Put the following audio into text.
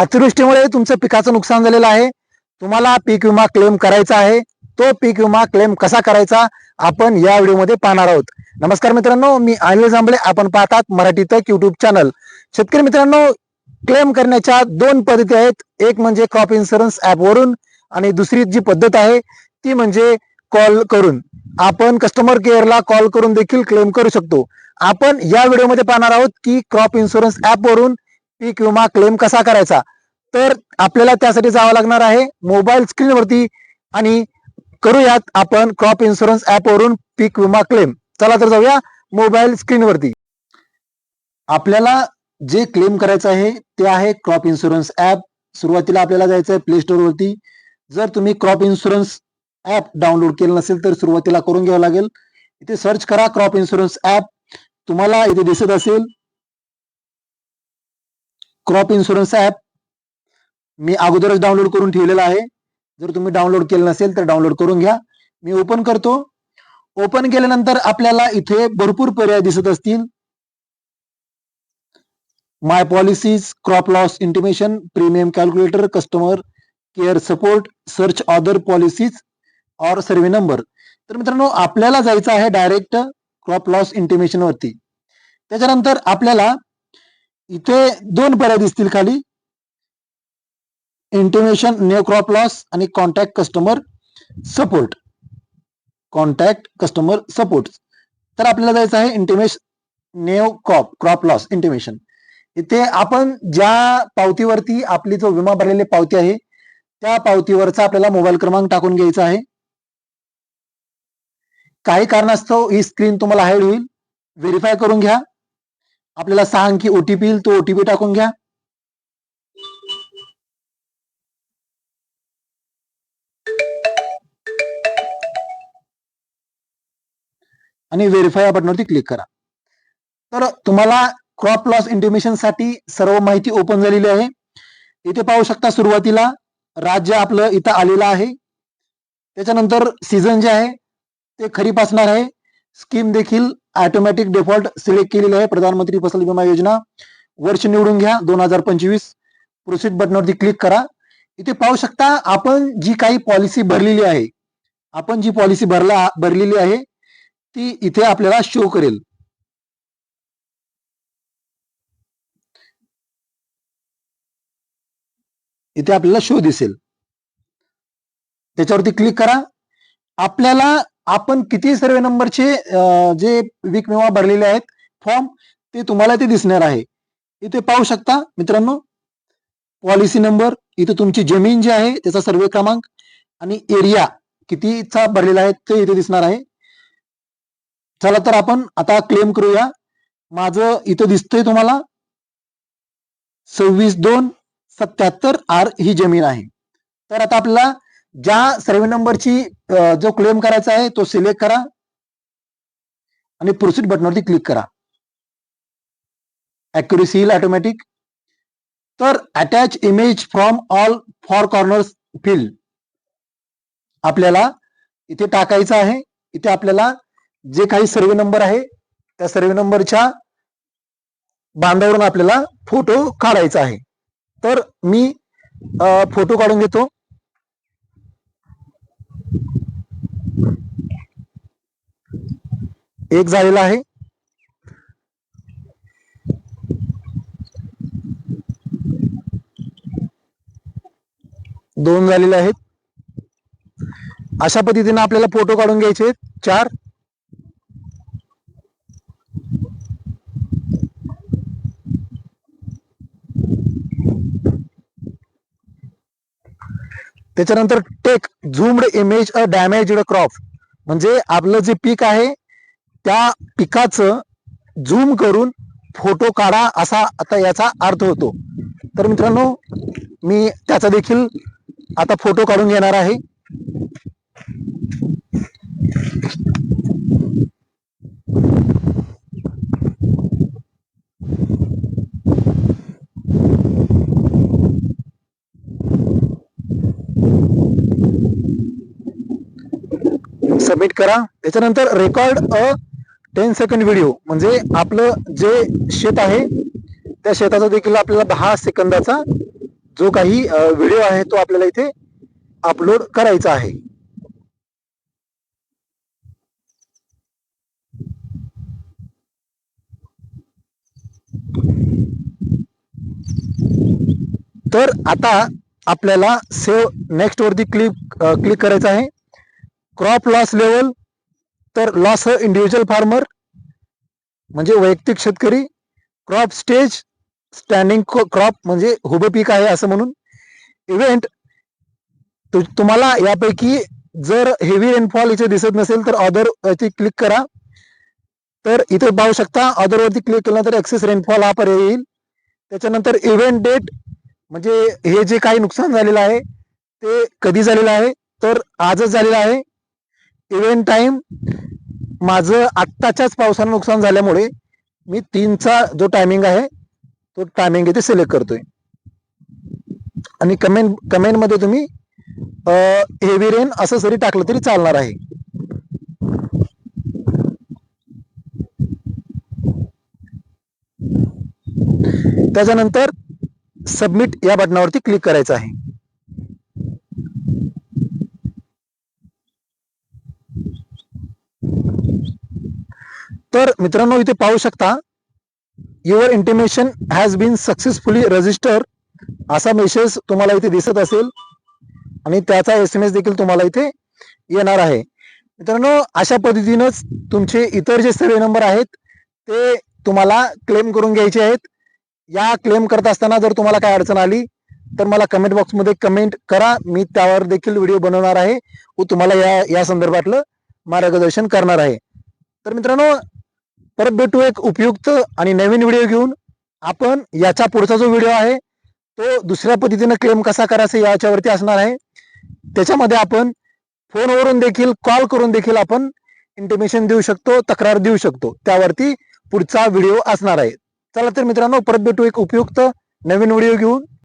अतिवृष्टीमुळे तुमचं पिकाचं नुकसान झालेलं आहे. तुम्हाला पीक विमा क्लेम करायचा आहे. तो पीक विमा क्लेम कसा करायचा आपण या व्हिडिओमध्ये पाहणार आहोत. नमस्कार मित्रांनो मी अनिल जांभळे. आपण पाहतात मराठी तक युट्यूब चॅनल शेतकरी मित्रांनो क्लेम करण्याच्या दोन पद्धती आहेत. एक म्हणजे क्रॉप इन्शुरन्स वरून आणि दुसरी जी पद्धत आहे ती म्हणजे कॉल करून. आपण कस्टमर केअरला कॉल करून देखील क्लेम करू शकतो. आपण या व्हिडिओमध्ये पाहणार आहोत की क्रॉप इन्शुरन्स वरून पीक विमा क्लेम कसा करायचा? तर आपल्याला त्यासाठी जावं लागणार आहे मोबाईल स्क्रीनवरती आणि करूयात आपण क्रॉप इन्शुरन्स वरून पीक विमा क्लेम चला तर जाऊया मोबाईल स्क्रीनवरती आपल्याला जे क्लेम करायचं आहे ते आहे क्रॉप इन्शुरन्स ऍप सुरुवातीला आपल्याला जायचं आहे प्ले स्टोर वरती. जर तुम्ही क्रॉप इन्शुरन्स ऍप डाउनलोड केलं नसेल तर सुरुवातीला करून घ्यावं लागेल. इथे सर्च करा क्रॉप इन्शुरन्स ऍप तुम्हाला इथे दिसत असेल क्रॉप इन्शुरन्स ऍप मी अगोदरच डाउनलोड करून ठेवलेला आहे. जर तुम्ही डाउनलोड केलं नसेल तर डाउनलोड करून घ्या. मी ओपन करतो. ओपन केल्यानंतर आपल्याला इथे भरपूर पर्याय दिसत असतील. My policies crop loss intimation premium calculator customer care support search other policies और सर्वे नंबर तर मित्रांनो आपल्याला जायचं आहे डायरेक्ट क्रॉप लॉस इंटिमेशन वरती. त्याच्यानंतर आपल्याला इथे दोन पर्याय दिसतील खाली. इंटिमेशन न्यू क्रॉप लॉस आणि contact customer support contact customer support तर आपल्याला जायचं आहे intimation new crop crop loss intimation इथे आपण ज्या पावतीवरती आपली जो विमा भरलेली पावती आहे त्या पावतीवरचा आपल्याला मोबाईल क्रमांक टाकून घ्यायचा आहे. काही कारणास्तव ही स्क्रीन तुम्हाला हाईड होईल. व्हेरीफाय करून घ्या. आपल्याला सहा अंकी ओटीपी येईल तो ओटीपी टाकून घ्या. आणि व्हेरीफाय या बटनवरती क्लिक करा. तर तुम्हाला क्रॉप लॉस इंटिमेशनसाठी सर्व माहिती ओपन झालेली आहे. इथे पाहू शकता सुरुवातीला राज्य आपलं इथं आलेलं आहे. त्याच्यानंतर सीझन जे आहे ते खरीप असणार आहे. स्कीम देखील ऑटोमॅटिक डिफॉल्ट सिलेक्ट केलेली आहे. प्रधानमंत्री फसल विमा योजना. वर्ष निवडून घ्या. दोन हजार पंचवीस. प्रोसीड बटनवरती क्लिक करा. इथे पाहू शकता आपण जी काही पॉलिसी भरलेली आहे आपण जी पॉलिसी भरला भरलेली आहे ती इथे आपल्याला शो करेल. इथे आपल्याला शो दिसेल. त्याच्यावरती क्लिक करा. आपल्याला आपण किती सर्वे नंबरचे जे वीक विमा भरलेले आहेत फॉर्म ते तुम्हाला ते दिसणार आहे. इथे पाहू शकता मित्रांनो पॉलिसी नंबर इथे तुमची जमीन जी आहे त्याचा सर्वे क्रमांक आणि एरिया कितीचा भरलेला आहे ते इथे दिसणार आहे. चला तर आपण आता क्लेम करूया. माझं इथं दिसतंय तुम्हाला सव्वीस दोन सत्याहत्तर आर ही जमीन आहे. तर आता आपल्याला ज्या सर्वे नंबरची जो क्लेम करायचा आहे तो सिलेक्ट करा. आणि प्रोसीड बटनवरती क्लिक करा. अॅक्युरेसी येईल ऑटोमॅटिक तर attach image from all four corners field आपल्याला इथे टाकायचं आहे. इथे आपल्याला जे काही सर्वे नंबर आहे त्या सर्वे नंबरच्या बांधावरून आपल्याला फोटो काढायचा आहे. तर मी फोटो काढून घेतो. एक झालेला आहे. दोन झालेले आहेत. अशा पद्धतीने आपल्याला फोटो काढून घ्यायचे आहेत. चार. त्याच्यानंतर take zoomed image a damaged crop म्हणजे आपलं जे पीक आहे त्या पिकाचं झूम करून फोटो काढा असा आता याचा अर्थ होतो. तर मित्रांनो मी त्याचा देखील आता फोटो काढून घेणार आहे. सबमिट करा. त्याच्यानंतर record a ten second video म्हणजे आपलं जे शेत आहे त्या शेताचा देखील आपल्याला दहा सेकंदाचा जो काही व्हिडिओ आहे तो आपल्याला इथे अपलोड करायचा आहे. तर आता आपल्याला सेव्ह नेक्स्ट वरती क्लिक क्लिक करायचं आहे. क्रॉप लॉस लेवल तर लॉस इंडिव्हिज्युअल फार्मर म्हणजे वैयक्तिक शेतकरी क्रॉप स्टेज स्टँडिंग क्रॉप म्हणजे उभं पीक आहे असं म्हणून. इव्हेंट तुम्हाला यापैकी जर हेवी रेनफॉल इथे दिसत नसेल तर ऑदर वरती क्लिक करा. तर इथे पाहू शकता ऑदर वरती क्लिक केल्यानंतर एक्सेस रेनफॉल हा पर्याय येईल. त्याच्यानंतर इव्हेंट डेट म्हणजे हे जे काही नुकसान झालेलं आहे ते कधी झालेलं आहे? तर आजच झालेलं आहे. इव्हेंट टाइम माझं आत्ताच्याच पावसानं नुकसान झाल्यामुळे मी तीनचा जो टायमिंग आहे तो टायमिंग इथे सिलेक्ट करतोय. आणि कमेंट कमेंटमध्ये तुम्ही हेवी रेन असं जरी टाकलं तरी चालणार आहे. त्याच्यानंतर सबमिट या बटनावरती क्लिक करायचं आहे. तर मित्रांनो इथे पाहू शकता your intimation has been successfully register असा मेसेज तुम्हाला इथे दिसत असेल आणि त्याचा एस एम एस देखील तुम्हाला इथे येणार आहे. मित्रांनो अशा पद्धतीनंच तुमचे इतर जे सर्वे नंबर आहेत ते तुम्हाला क्लेम करून घ्यायचे आहेत. या क्लेम करत असताना जर तुम्हाला काय अडचण आली तर मला कमेंट बॉक्समध्ये कमेंट करा. मी त्यावर देखील व्हिडिओ बनवणार आहे. व तुम्हाला या या संदर्भातलं मार्गदर्शन करणार आहे. तर मित्रांनो परत भेटू एक उपयुक्त आणि नवीन व्हिडिओ घेऊन. आपण याचा पुढचा जो व्हिडिओ आहे तो दुसऱ्या पद्धतीनं क्लेम कसा करायचा याच्यावरती असणार आहे. त्याच्यामध्ये आपण फोनवरून देखील कॉल करून देखील आपण इंटिमेशन देऊ शकतो तक्रार देऊ शकतो. त्यावरती पुढचा व्हिडिओ असणार आहे. चला तर मित्रांनो परत भेटू एक उपयुक्त नवीन व्हिडिओ घेऊन.